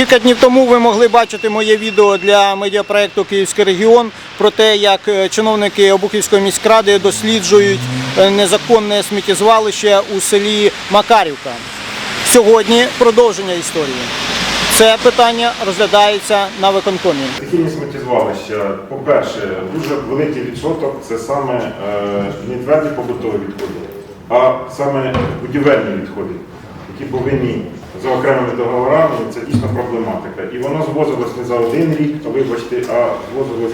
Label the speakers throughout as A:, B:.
A: Кілька днів тому ви могли бачити моє відео для медіапроекту Київський регіон про те, як е, чиновники Обухівської міськради досліджують е, незаконне сміттєзвалище у селі Макарівка. Сьогодні продовження історії. Це питання розглядається на виконкомі.
B: Стихійні сміттєзвалища, по-перше, дуже великий відсоток це саме е, не тверді побутові відходи, а саме будівельні відходи, які повинні за окремими договорами, це дійсно проблематика. І воно звозилось не за один рік, а вибачте, а звозилось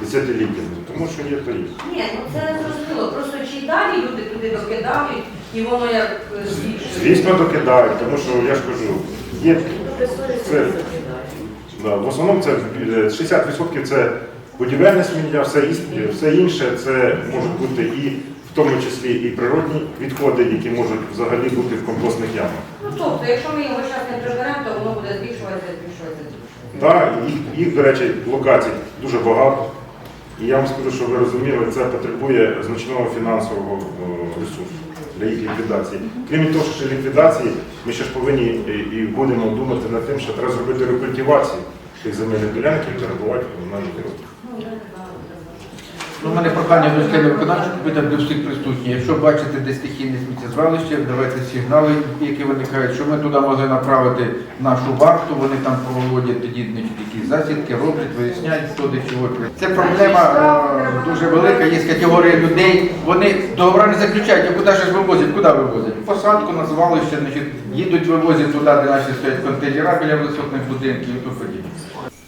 B: десятиліттями. Тому що є то є.
C: Ні, ну це зрозуміло. Просто чи далі люди туди докидають, і воно як е.
B: Звісно, докидають, тому що я ж кажу, є це, да, в основному це е, 60% це будівельне сміття, все, іс- все інше це можуть бути і в тому числі і природні відходи, які можуть взагалі бути в компостних ямах.
C: Ну тобто, якщо ми його зараз не приберемо, то воно буде збільшуватися, збільшуватися, збільшуватися.
B: Да, їх, їх, до речі, локацій дуже багато. І я вам скажу, що ви розуміли, це потребує значного фінансового ресурсу для їх ліквідації. Крім того, що ліквідації, ми ще ж повинні і, будемо думати над тим, що треба зробити рекультивацію тих земельних ділянок, які перебувають в комунальній власності.
C: Ну,
D: у мене прохання до члени виконавчого комітету до всіх присутніх. Якщо бачите десь стихійне сміттєзвалище, давайте сигнали, які виникають, що ми туди могли направити нашу варту, вони там проводять тоді якісь засідки, роблять, виясняють, хто де чого. Це проблема е, дуже велика. Є категорія людей. Вони договори не заключають, а куди ж вивозять? Куди вивозять? Посадку на звалище, значить, їдуть, вивозять туди, де наші стоять контейнера біля висотних будинків і тому.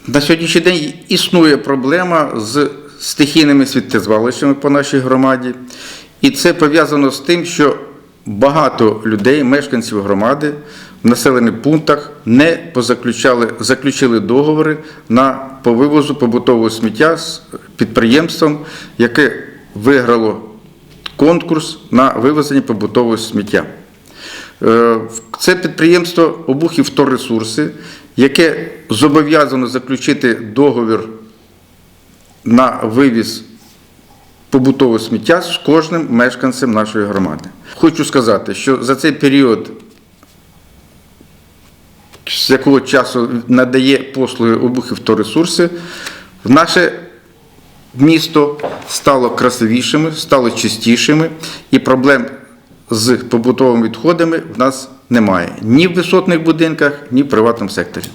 D: На сьогоднішній день існує проблема з стихійними сміттєзвалищами по нашій громаді, і це пов'язано з тим, що багато людей, мешканців громади в населених пунктах не позаключали, заключили договори на по побутового сміття з підприємством, яке виграло конкурс на вивезення побутового сміття. Е, Це підприємство Обухів «Вторресурси», яке зобов'язано заключити договір на вивіз побутового сміття з кожним мешканцем нашої громади. Хочу сказати, що за цей період, з якого часу надає послуги Обухів «Вторресурси», в наше місто стало красивішими, стало чистішими, і проблем з побутовими відходами в нас немає ні в висотних будинках, ні в приватному секторі.